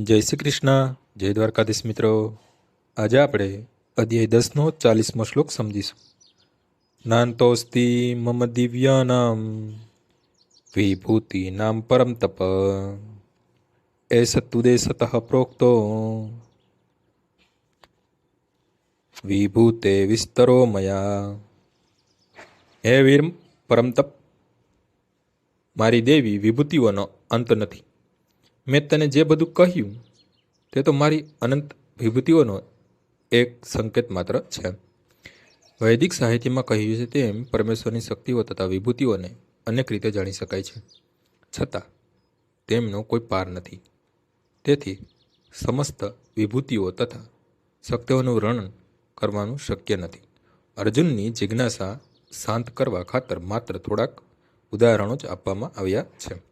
જય શ્રી કૃષ્ણ, જય દ્વારકાધીશ મિત્રો. આજે આપણે અધ્યાય દસનો ચાલીસમો શ્લોક સમજીશું. નાંતોસ્તિ મમ દિવ્યાનામ વિભૂતિ નામ પરમ તપ. એ સતુદે સતઃ પ્રોક્તો. વિભૂતે વિસ્તરો મયા. હે વીર પરમ તપ, મારી દેવી વિભૂતિઓનો અંત નથી. મેં તને જે બધું કહ્યું, તે તો મારી અનંત વિભૂતિઓનો એક સંકેત માત્ર છે. વૈદિક સાહિત્યમાં કહ્યું છે તેમ, પરમેશ્વરની શક્તિઓ તથા વિભૂતિઓને અનેક રીતે જાણી શકાય છે. છતાં, તેમનો કોઈ પાર નથી. તેથી, સમસ્ત વિભૂતિઓ તથા શક્તિઓનું વર્ણન કરવાનું શક્ય નથી. અર્જુનની જિજ્ઞાસા શાંત કરવા ખાતર માત્ર થોડાક ઉદાહરણો જ આપવામાં આવ્યા છે.